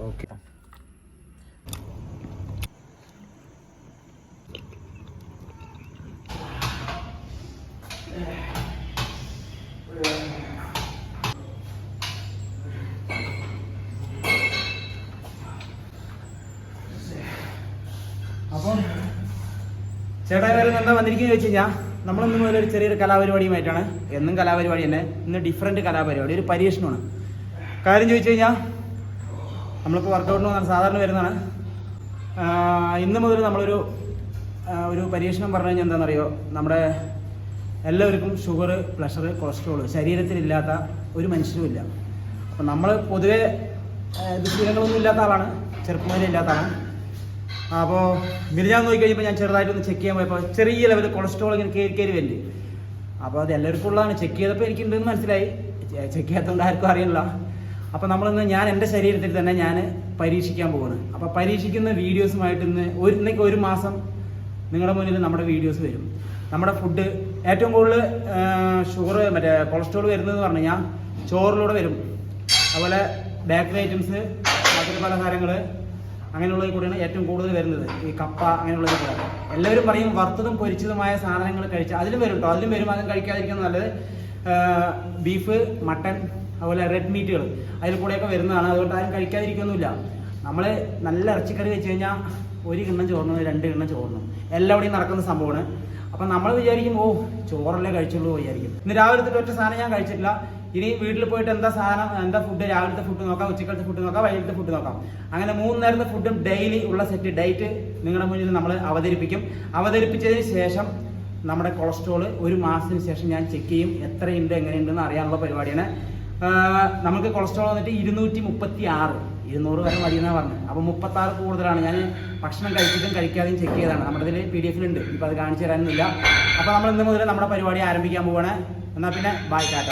Okay അപ്പം ചേട്ടാ വേറെ എന്താ വന്നിരിക്കുന്നത് വെച്ച് കഴിഞ്ഞാൽ നമ്മളിന്ന് മുതൽ ഒരു ചെറിയൊരു കലാപരിപാടിയുമായിട്ടാണ് എന്നും കലാപരിപാടി തന്നെ ഇന്ന് ഡിഫറെന്റ് കലാപരിപാടി ഒരു പരീക്ഷണമാണ്. കാര്യം ചോദിച്ചു കഴിഞ്ഞാൽ നമ്മളിപ്പോൾ വർക്കൗട്ടിന് വന്നാൽ സാധാരണ വരുന്നതാണ്. ഇന്ന് മുതൽ നമ്മളൊരു ഒരു പരീക്ഷണം പറഞ്ഞു കഴിഞ്ഞാൽ എന്താണെന്നറിയോ? നമ്മുടെ എല്ലാവർക്കും ഷുഗർ പ്രഷർ കൊളസ്ട്രോൾ ശരീരത്തിലില്ലാത്ത ഒരു മനുഷ്യരും ഇല്ല. അപ്പം നമ്മൾ പൊതുവെ ദുശീലങ്ങളൊന്നും ഇല്ലാത്ത ആളാണ് ചെറുപ്പം ഇല്ലാത്ത ആളാണ്. അപ്പോൾ മിനിഞ്ഞാന്ന് നോക്കി കഴിഞ്ഞപ്പോൾ ഞാൻ ചെറുതായിട്ടൊന്ന് ചെക്ക് ചെയ്യാൻ പോയപ്പോൾ ചെറിയ ലെവലിൽ കൊളസ്ട്രോൾ ഇങ്ങനെ കയറി കയറി വരുന്നുണ്ട് അപ്പോൾ അത് എല്ലാവർക്കും ഉള്ളതാണ്. ചെക്ക് ചെയ്തപ്പോൾ എനിക്കുണ്ടെന്ന് മനസ്സിലായി. ചെക്ക് ചെയ്യാത്തതുകൊണ്ട് ആർക്കും അറിയില്ല. അപ്പോൾ നമ്മളിന്ന് ഞാൻ എന്റെ ശരീരത്തിൽ തന്നെ ഞാൻ പരീക്ഷിക്കാൻ പോകുന്നു അപ്പോൾ പരീക്ഷിക്കുന്ന വീഡിയോസുമായിട്ട് ഇന്ന് ഒരു ഇന്നേക്ക് ഒരു മാസം നിങ്ങളുടെ മുന്നിൽ നമ്മുടെ വീഡിയോസ് വരും. നമ്മുടെ ഫുഡ് ഏറ്റവും കൂടുതൽ ഷുഗർ മറ്റേ കൊളസ്ട്രോൾ വരുന്നതെന്ന് പറഞ്ഞു കഴിഞ്ഞാൽ ചോറിലൂടെ വരും. അതുപോലെ ബേക്കറി ഐറ്റംസ് മധുര പലഹാരങ്ങൾ അങ്ങനെയുള്ളതിൽ കൂടെയാണ് ഏറ്റവും കൂടുതൽ വരുന്നത്. ഈ കപ്പ അങ്ങനെയുള്ളതിൽ കൂടെ. എല്ലാവരും പറയും വറുത്തതും പൊരിച്ചതുമായ സാധനങ്ങൾ കഴിച്ചാൽ അതിലും വരും കേട്ടോ അതിലും വരും. അതും കഴിക്കാതിരിക്കുന്നത് നല്ലത്. ബീഫ് മട്ടൺ അതുപോലെ റെഡ് മീറ്റുകൾ അതിൽ കൂടെയൊക്കെ വരുന്നതാണ്. അതുകൊണ്ട് ആരും കഴിക്കാതിരിക്കൊന്നുമില്ല നമ്മൾ നല്ല ഇറച്ചിക്കറി വെച്ച് കഴിഞ്ഞാൽ ഒരു കിണ്ണം ചോർന്നു രണ്ട് കിണ്ണം ചോർന്നു എല്ലാവിടെയും നടക്കുന്ന സംഭവമാണ്. അപ്പം നമ്മൾ വിചാരിക്കും ഓ ചോറല്ലേ കഴിച്ചുള്ളൂ വിചാരിക്കും. ഇന്ന് രാവിലത്തെ ഒറ്റ സാധനം ഞാൻ കഴിച്ചിട്ടില്ല. ഇനി വീട്ടിൽ പോയിട്ട് എന്താ സാധനം എന്താ ഫുഡ് രാവിലത്തെ ഫുഡ് നോക്കാം ഉച്ചക്കലത്തെ ഫുഡ് നോക്കാം വൈകിട്ടത്തെ ഫുഡ് നോക്കാം. അങ്ങനെ മൂന്ന് നേരത്തെ ഫുഡും ഡെയിലി ഉള്ള സെറ്റ് ഡയറ്റ് നിങ്ങളുടെ മുന്നിൽ നമ്മൾ അവതരിപ്പിക്കും. അവതരിപ്പിച്ചതിന് ശേഷം നമ്മുടെ കൊളസ്ട്രോൾ ഒരു മാസത്തിന് ശേഷം ഞാൻ ചെക്ക് ചെയ്യും എത്രയുണ്ട് എങ്ങനെയുണ്ടെന്ന് അറിയാനുള്ള പരിപാടിയാണ്. നമുക്ക് കൊളസ്ട്രോൾ വന്നിട്ട് ഇരുന്നൂറ്റി മുപ്പത്തി ആറ് ഇരുന്നൂറ് വരെ മതി എന്നാണ് പറഞ്ഞത്. അപ്പോൾ മുപ്പത്തി ആറ് കൂടുതലാണ്. ഞാൻ ഭക്ഷണം കഴിച്ചിട്ടും കഴിക്കാതെയും ചെക്ക് ചെയ്തതാണ്. നമ്മുടെ ഇതിൽ പി ഡി എഫിലുണ്ട് ഇപ്പോൾ അത് കാണിച്ചു തരാനൊന്നുമില്ല. അപ്പോൾ നമ്മൾ ഇന്ന് മുതൽ നമ്മുടെ പരിപാടി ആരംഭിക്കാൻ പോവുകയാണ് എന്നാൽ പിന്നെ ബൈ ടാറ്റ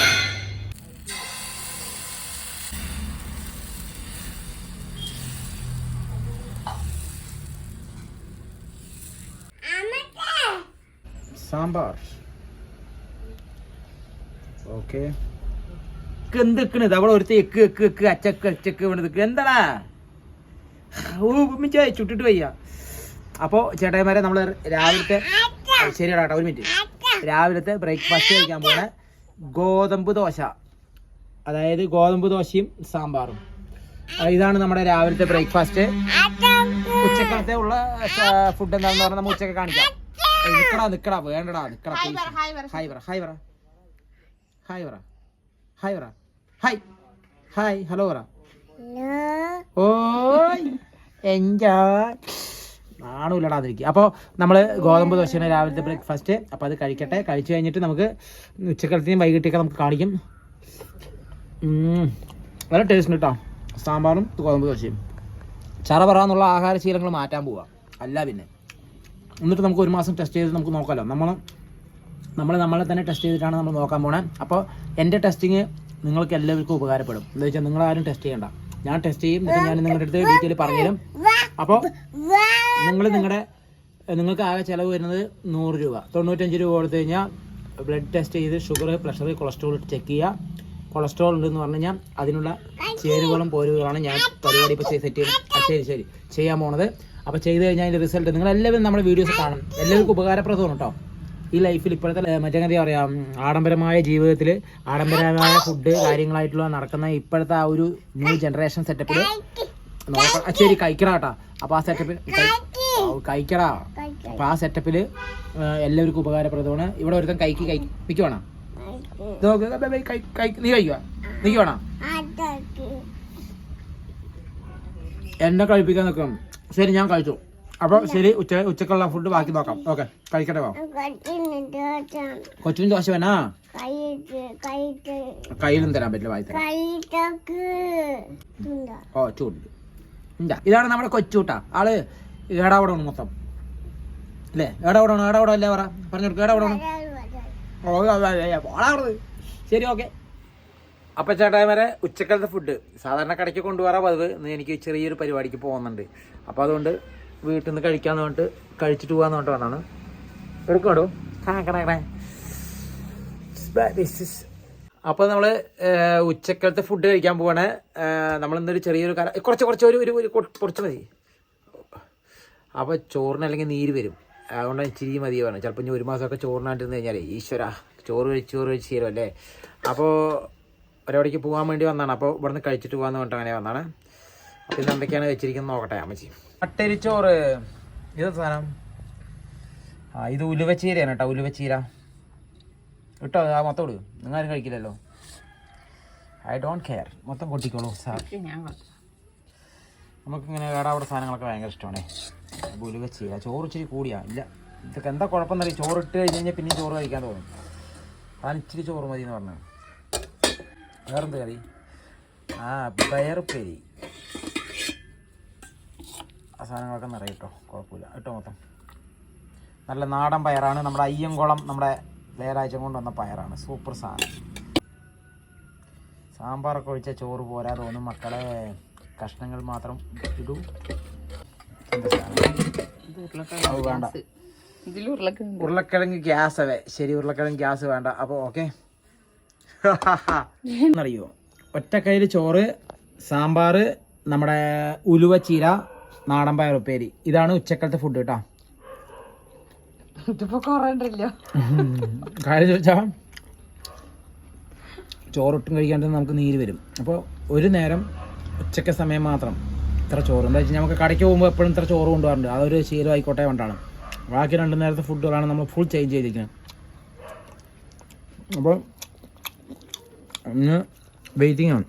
സാമ്പാർ. ഓക്കെ. എന്തെക്കണത് അവിടെ ഒരുത്തി എക്ക് എക്ക് എക്ക് അച്ചക്ക് അച്ചക്ക് വീണത് എന്താടാ? ഓ മിച്ചായി ചുട്ടിട്ട് വയ്യ. അപ്പോൾ ചേട്ടായിമാരെ നമ്മൾ രാവിലത്തെ ശരിയാടാ കേട്ടോ ഒരു മിനിറ്റ്. രാവിലത്തെ ബ്രേക്ക്ഫാസ്റ്റ് കഴിക്കാൻ പോണ ഗോതമ്പ് ദോശ. അതായത് ഗോതമ്പ് ദോശയും സാമ്പാറും. ഇതാണ് നമ്മുടെ രാവിലത്തെ ബ്രേക്ക്ഫാസ്റ്റ്. ഉച്ചക്കത്തെ ഉള്ള ഫുഡ് എന്താണെന്ന് പറഞ്ഞാൽ നമ്മൾ ഉച്ചയ്ക്ക് കാണിക്കാം. നിക്കടാ നിക്കടാ വേണ്ടടാ നിക്കടാ ഹായ് പറ ഹായ് പറ ഹായ് പറ ഹായ് പറ. ഹായ് പറ ഹായ് ഹായ്. ഹലോ പറ. ഓയ് എൻജോയ് നാണമില്ലടാ അതിരിക്കും അപ്പോൾ നമ്മൾ ഗോതമ്പ് ദോശയാണ് രാവിലത്തെ ബ്രേക്ക്ഫാസ്റ്റ് അപ്പോൾ അത് കഴിക്കട്ടെ. കഴിച്ചു കഴിഞ്ഞിട്ട് നമുക്ക് ഉച്ചക്കലത്തെയും വൈകിട്ടൊക്കെ നമുക്ക് കാണിക്കും. നല്ല ടേസ്റ്റ് കേട്ടോ സാമ്പാറും ഗോതമ്പ് ദോശയും. ചറ പറയാന്നുള്ള ആഹാരശീലങ്ങൾ മാറ്റാൻ പോവാം. അല്ല പിന്നെ. എന്നിട്ട് നമുക്ക് ഒരു മാസം ടെസ്റ്റ് ചെയ്ത് നമുക്ക് നോക്കാമല്ലോ നമ്മൾ നമ്മൾ നമ്മളെ തന്നെ ടെസ്റ്റ് ചെയ്തിട്ടാണ് നമ്മൾ നോക്കാൻ പോണേ. അപ്പോൾ എന്റെ ടെസ്റ്റിങ് നിങ്ങൾക്ക് എല്ലാവർക്കും ഉപകാരപ്പെടും. എന്താ വെച്ചാൽ നിങ്ങളാരും ടെസ്റ്റ് ചെയ്യണ്ട. ഞാൻ ടെസ്റ്റ് ചെയ്യും എന്നിട്ട് ഞാൻ നിങ്ങളുടെ അടുത്ത് ഡീറ്റെയിൽ പറഞ്ഞുതരും. അപ്പോൾ നിങ്ങൾ നിങ്ങളുടെ നിങ്ങൾക്ക് ആകെ ചിലവ് വരുന്നത് നൂറ് രൂപ. തൊണ്ണൂറ്റഞ്ച് രൂപ കൊടുത്തു കഴിഞ്ഞാൽ ബ്ലഡ് ടെസ്റ്റ് ചെയ്ത് ഷുഗർ പ്രഷർ കൊളസ്ട്രോൾ ചെക്ക് ചെയ്യുക കൊളസ്ട്രോൾ ഉണ്ടെന്ന് പറഞ്ഞു കഴിഞ്ഞാൽ അതിനുള്ള ചേരുവകളും പോരുകളാണ് ഞാൻ പരിപാടി ഇപ്പോൾ സെറ്റ് ചെയ്ത് ശരി ശരി. ചെയ്യാൻ പോണത്. അപ്പോൾ ചെയ്ത് കഴിഞ്ഞാൽ അതിന്റെ റിസൾട്ട് നിങ്ങൾ എല്ലാവരും നമ്മുടെ വീഡിയോസ് കാണും എല്ലാവർക്കും ഉപകാരപ്രദമാണ് കേട്ടോ. ഈ ലൈഫിൽ ഇപ്പോഴത്തെ മറ്റേ എന്താ പറയാ ഉം, ആഡംബരമായ ജീവിതത്തിൽ ആഡംബരമായ ഫുഡ് കാര്യങ്ങളായിട്ടുള്ള നടക്കുന്ന ഇപ്പോഴത്തെ ആ ഒരു ന്യൂ ജനറേഷൻ സെറ്റപ്പിൽ നോക്കാം ശരി കഴിക്കടാ കേട്ടോ. അപ്പോൾ ആ സെറ്റപ്പിൽ കഴിക്കടാ. അപ്പോൾ ആ സെറ്റപ്പിൽ എല്ലാവർക്കും ഉപകാരപ്രദമാണ്. ഇവിടെ ഒരുത്തം കൈക്ക് കഴിപ്പിക്കുവാണോ ഇത് നോക്ക്, ബേ, ബേ, കൈ- കൈ- നീ കഴിക്കുക നീ വേണോ. എന്നെ കഴിപ്പിക്കാൻ നിൽക്കണം ശരി ഞാൻ കഴിച്ചു. അപ്പോൾ ശരി ഉച്ച ഉച്ചക്കുള്ള ഫുഡ് ബാക്കി നോക്കാം. ഓക്കെ കഴിക്കട്ടെ വാ. കൊച്ചിന് ദോശ വേണാ? കയ്യിലും തരാൻ പറ്റില്ല വായി ഓ ചൂട് ഇതാണ് നമ്മുടെ കൊച്ചൂട്ടാ. ആൾ ഏടാവടമാണ് മൊത്തം. അല്ലേ? ഏടാവടമാണ്? ഏടാവടം അല്ലേ പറ? പറഞ്ഞു കൊടുക്കുക ഏടാവടമാണ് ഓ. ശരി ഓക്കെ അപ്പം ചേട്ടായിമാരെ ഉച്ചക്കലത്തെ ഫുഡ് സാധാരണ കടയ്ക്ക് കൊണ്ടുപോകാൻ പതിവ്. ഇന്ന് എനിക്ക് ചെറിയൊരു പരിപാടിക്ക് പോകുന്നുണ്ട്. അപ്പോൾ അതുകൊണ്ട് വീട്ടിൽ നിന്ന് കഴിക്കാന്ന് പറഞ്ഞിട്ട് കഴിച്ചിട്ട് പോകാന്ന് പറഞ്ഞിട്ട് വന്നാണ് എടുക്കണോ? അപ്പോൾ നമ്മൾ ഉച്ചക്കലത്തെ ഫുഡ് കഴിക്കാൻ പോവാണ്. നമ്മൾ ഇന്നൊരു ചെറിയൊരു കല കുറച്ച് കുറച്ച് ഒരു ഒരു കുറച്ച് മതി. അപ്പോൾ ചോറിന് അല്ലെങ്കിൽ നീര് വരും. അതുകൊണ്ട് ഇച്ചിരി മതി പറഞ്ഞു. ചിലപ്പോൾ ഇനി ഒരു മാസമൊക്കെ ചോറിനാണ്ടിരുന്ന് കഴിഞ്ഞാലേ ഈശ്വര ചോറ് കഴിച്ച് ചോറ് കഴിച്ച് തരും അല്ലേ അപ്പോൾ ഒരവിടേക്ക് പോകാൻ വേണ്ടി വന്നതാണ്. അപ്പോൾ ഇവിടുന്ന് കഴിച്ചിട്ട് പോകാമെന്ന് പറഞ്ഞിട്ട് അങ്ങനെ വന്നതാണ്. അപ്പോൾ ഇന്ന് എന്തൊക്കെയാണ് വെച്ചിരിക്കുന്നത് നോക്കട്ടെ അമ്മച്ചി. അട്ടരിച്ചോറ്. ഇത് സാധനം? ആ ഇത് ഉലുവച്ചീരയാണ് കേട്ടോ ഉലുവച്ചീര. ഇട്ടോ ആ മൊത്തം ഇടും. നിങ്ങാരും കഴിക്കില്ലല്ലോ. ഐ ഡോണ്ട് കെയർ മൊത്തം കൊട്ടിക്കോളൂ സാർ നമുക്കിങ്ങനെ വേറെ അവിടെ സാധനങ്ങളൊക്കെ ഭയങ്കര ഇഷ്ടമാണ്. ഉലുവച്ചീര ചോറ് ഇച്ചിരി കൂടിയാ. ഇല്ല ഇതൊക്കെ എന്താ കുഴപ്പമെന്നറിയാം? ചോറ് ഇട്ട് കഴിഞ്ഞ് കഴിഞ്ഞാൽ പിന്നെയും ചോറ് കഴിക്കാൻ തോന്നും. അതാണ് ഇച്ചിരി ചോറ് മതി എന്ന് പറഞ്ഞത്. വേറെന്ത് കറി? ആ പയറുപ്പേരി ആ സാധനങ്ങളൊക്കെ നിറയെ കേട്ടോ കുഴപ്പമില്ല. കേട്ടോ മൊത്തം. നല്ല നാടൻ പയറാണ്. നമ്മുടെ അയ്യംകുളം നമ്മുടെ വേലാഴ്ച കൊണ്ട് വന്ന പയറാണ്. സൂപ്പർ സാധനം. സാമ്പാറൊക്കെ ഒഴിച്ച ചോറ് പോരാ തോന്നും. മക്കളെ കഷ്ണങ്ങൾ മാത്രം ഇടൂ. വേണ്ട. ഉരുളക്കിഴങ്ങ്. ഗ്യാസ് അതെ. ശരി ഉരുളക്കിഴങ്ങ് ഗ്യാസ് വേണ്ട. അപ്പോൾ ഓക്കെ. അറിയോ ഒറ്റക്കൈയിൽ ചോറ് സാമ്പാർ നമ്മുടെ ഉലുവ ചീര നാടൻ പയർ ഉപ്പേരി. ഇതാണ് ഉച്ചക്കലത്തെ ഫുഡ് കേട്ടോ ഇതിപ്പോ കുറയണ്ടല്ലോ കാര്യം ചോദിച്ചാ ചോറൊട്ടും കഴിക്കാണ്ട് നമുക്ക് നീര് വരും. അപ്പോൾ ഒരു നേരം ഉച്ചക്ക സമയം മാത്രം ഇത്ര ചോറ്. എന്താ വെച്ചാൽ നമുക്ക് കടയ്ക്ക് പോകുമ്പോൾ എപ്പോഴും ഇത്ര ചോറ് കൊണ്ടുപോകാറുണ്ട് അതൊരു ശീലം ആയിക്കോട്ടെ കൊണ്ടാണ് ബാക്കി രണ്ട് നേരത്തെ ഫുഡുകളാണ് നമ്മൾ ഫുൾ ചേഞ്ച് ചെയ്തിരിക്കുന്നത് അപ്പോൾ ഇന്ന് വെയിറ്റിംഗ് ആണ്.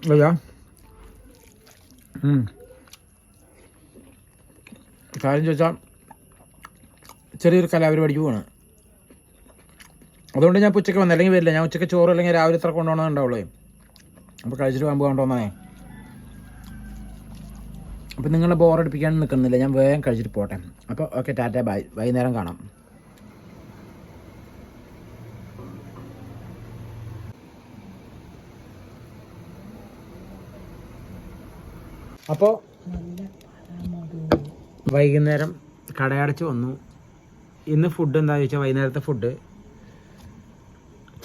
ഉം. കാര്യം ചോദിച്ചാൽ ചെറിയൊരു കലാപരിപാടിക്ക് പോവാണ്. അതുകൊണ്ട് ഞാൻ ഉച്ചയ്ക്ക് വന്നത് അല്ലെങ്കിൽ വരില്ല. ഞാൻ ഉച്ചയ്ക്ക് ചോറ് അല്ലെങ്കിൽ രാവിലെ ഇത്ര കൊണ്ടുപോകണമെന്നുണ്ടാവുള്ളൂ അപ്പോൾ കഴിച്ചിട്ട് പോകുമ്പോൾ കൊണ്ടുവന്നേ അപ്പോൾ നിങ്ങളെ ബോറടിപ്പിക്കാൻ നിൽക്കുന്നില്ല. ഞാൻ വേഗം കഴിച്ചിട്ട് പോട്ടെ. അപ്പോൾ ഓക്കെ ടാറ്റ ബൈ വൈകുന്നേരം കാണാം. അപ്പോൾ വൈകുന്നേരം കടയടച്ച് വന്നു. ഇന്ന് ഫുഡ് എന്താ ചോദിച്ചാൽ വൈകുന്നേരത്തെ ഫുഡ്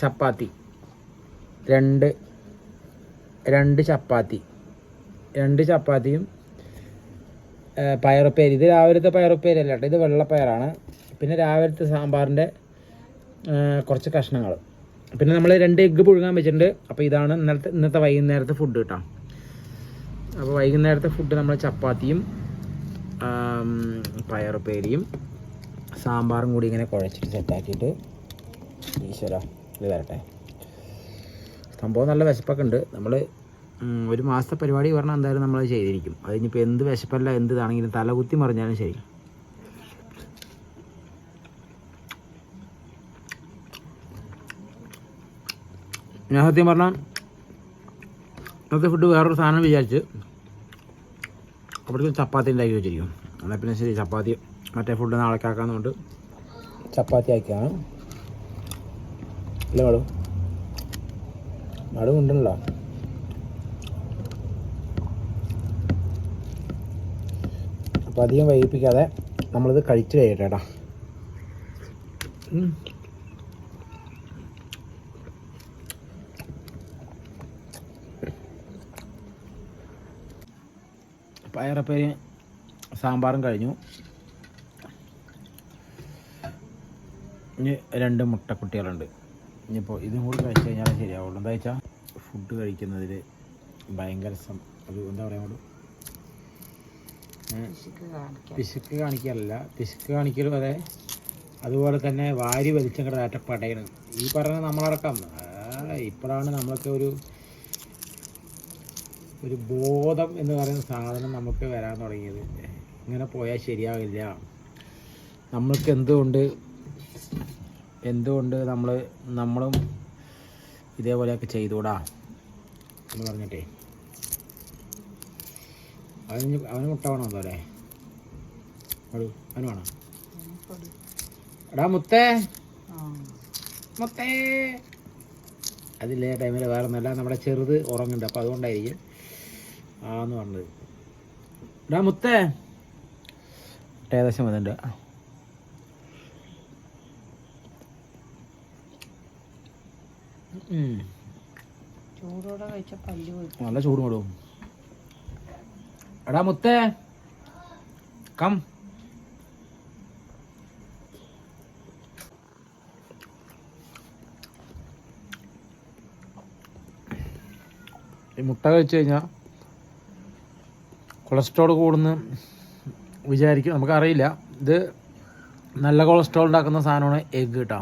ചപ്പാത്തി. രണ്ട് രണ്ട് ചപ്പാത്തി. രണ്ട് ചപ്പാത്തിയും പയറുപ്പേര്. ഇത് രാവിലത്തെ പയറുപ്പേരി അല്ല കേട്ടോ ഇത് വെള്ളപ്പയറാണ്. പിന്നെ രാവിലത്തെ സാമ്പാറിന്റെ കുറച്ച് കഷ്ണങ്ങൾ പിന്നെ നമ്മൾ രണ്ട് എഗ്ഗ് പുഴുങ്ങാൻ വെച്ചിട്ടുണ്ട്. അപ്പോൾ ഇതാണ് ഇന്നലത്തെ ഇന്നത്തെ വൈകുന്നേരത്തെ ഫുഡ് കേട്ടോ അപ്പോൾ വൈകുന്നേരത്തെ ഫുഡ് നമ്മൾ ചപ്പാത്തിയും പയറുപ്പേരിയും സാമ്പാറും കൂടി ഇങ്ങനെ കുഴച്ചിട്ട് സെറ്റാക്കിയിട്ട് ഈശ്വര ഇത് വരട്ടെ. സംഭവം നല്ല വിശപ്പൊക്കെ ഉണ്ട്. നമ്മൾ ഒരു മാസത്തെ പരിപാടി പറഞ്ഞാൽ എന്തായാലും നമ്മൾ ചെയ്തിരിക്കും. അത് ഇനിയിപ്പോൾ എന്ത് വിശപ്പല്ല എന്ത് ഇതാണെങ്കിലും തലകുത്തി മറിഞ്ഞാലും ശരി. ഞാൻ സത്യം പറഞ്ഞാൽ ഇന്നത്തെ ഫുഡ് വേറൊരു സാധനം വിചാരിച്ച് അവിടുത്തെ ചപ്പാത്തി ഉണ്ടാക്കി വെച്ചിരിക്കും. എന്നാൽ പിന്നെ ശരി ചപ്പാത്തി മറ്റേ ഫുഡ് നാളേക്ക് ചപ്പാത്തി ആക്കിയാണ്. അല്ലേ മാഡം. മാഡം ഉണ്ടല്ലോ. അപ്പം അധികം വൈകിപ്പിക്കാതെ നമ്മളിത് കഴിച്ച് കഴിയട്ടെ കേട്ടോ. പയറപ്പേരി സാമ്പാറും കഴിഞ്ഞു. ഇനി രണ്ട് മുട്ടക്കുട്ടികളുണ്ട്. ഇനിയിപ്പോൾ ഇതും കൂടി കഴിച്ച് കഴിഞ്ഞാൽ ശരിയാവുള്ളൂ. എന്താ വെച്ചാൽ ഫുഡ് കഴിക്കുന്നതിൽ ഭയങ്കര സം ഒരു എന്താ പറയുക പിശുക്ക് കാണിക്കാറില്ല പിശുക്ക് കാണിക്കലും അതെ അതുപോലെ തന്നെ വാരി വലിച്ചങ്ങടെ പടയണം. ഈ പറഞ്ഞ നമ്മളടക്കം. ഇപ്പോഴാണ് നമ്മളൊക്കെ ഒരു ഒരു ബോധം എന്ന് പറയുന്ന സാധനം നമുക്ക് വരാൻ തുടങ്ങിയത്. ഇങ്ങനെ പോയാൽ ശരിയാവില്ല. നമ്മൾക്ക് എന്തുകൊണ്ട്? എന്തുകൊണ്ട് നമ്മൾ നമ്മളും ഇതേപോലെയൊക്കെ ചെയ്തുകൂടാ? എന്ന് പറഞ്ഞിട്ടേ. അവന് അവന് മുട്ട വേണോ അല്ലേ? അവന് വേണം? എടാ മുത്തേ. മുത്തേ. അതില്ലേ ടൈമിൽ വേറെ ഒന്നല്ല നമ്മുടെ ചെറുത് ഉറങ്ങുന്നുണ്ട്. അപ്പോൾ അതുകൊണ്ടായിരിക്കും ആന്ന് പറഞ്ഞത് എടാ മുത്തേ. ഏകദേശം വന്നിട്ട് ഉം. ചൂടോടെ കഴിച്ച പല്ല് നല്ല ചൂട് കൊടുക്കും എടാ മുത്തേ. കം. ഈ മുട്ട കഴിച്ചു കഴിഞ്ഞാൽ കൊളസ്ട്രോൾ കൂടുന്നു വിചാരിക്കും. നമുക്കറിയില്ല. ഇത് നല്ല കൊളസ്ട്രോൾ ഉണ്ടാക്കുന്ന സാധനമാണ് എഗ്ഗ് കേട്ടോ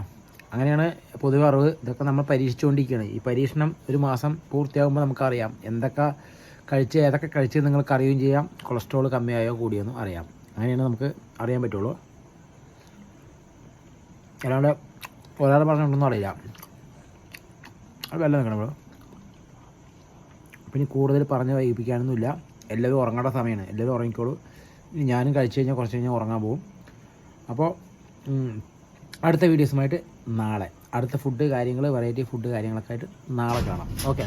അങ്ങനെയാണ് പൊതുവെ അറിവ്. ഇതൊക്കെ നമ്മൾ പരീക്ഷിച്ചുകൊണ്ടിരിക്കുകയാണ്. ഈ പരീക്ഷണം ഒരു മാസം പൂർത്തിയാകുമ്പോൾ നമുക്കറിയാം. എന്തൊക്കെ കഴിച്ച് ഏതൊക്കെ കഴിച്ച് നിങ്ങൾക്ക് അറിയുകയും ചെയ്യാം. കൊളസ്ട്രോൾ കമ്മിയായോ കൂടിയെന്നും അറിയാം. അങ്ങനെയാണ് നമുക്ക് അറിയാൻ പറ്റുള്ളൂ. അല്ലാണ്ട് ഒരാൾ പറഞ്ഞിട്ടൊന്നും അറിയില്ല. അത് വല്ല നിൽക്കണം പിന്നെ കൂടുതൽ പറഞ്ഞ് വൈകിപ്പിക്കാനൊന്നുമില്ല. എല്ലാവരും ഉറങ്ങേണ്ട സമയമാണ്. എല്ലാവരും ഉറങ്ങിക്കോളൂ. ഇനി ഞാനും കഴിച്ചു കഴിഞ്ഞാൽ കുറച്ച് കഴിഞ്ഞാൽ ഉറങ്ങാൻ പോകും അപ്പോൾ അടുത്ത വീഡിയോസുമായിട്ട് നാളെ. അടുത്ത ഫുഡ് കാര്യങ്ങൾ വെറൈറ്റി ഫുഡ് കാര്യങ്ങളൊക്കെ ആയിട്ട് നാളെ കാണാം. ഓക്കെ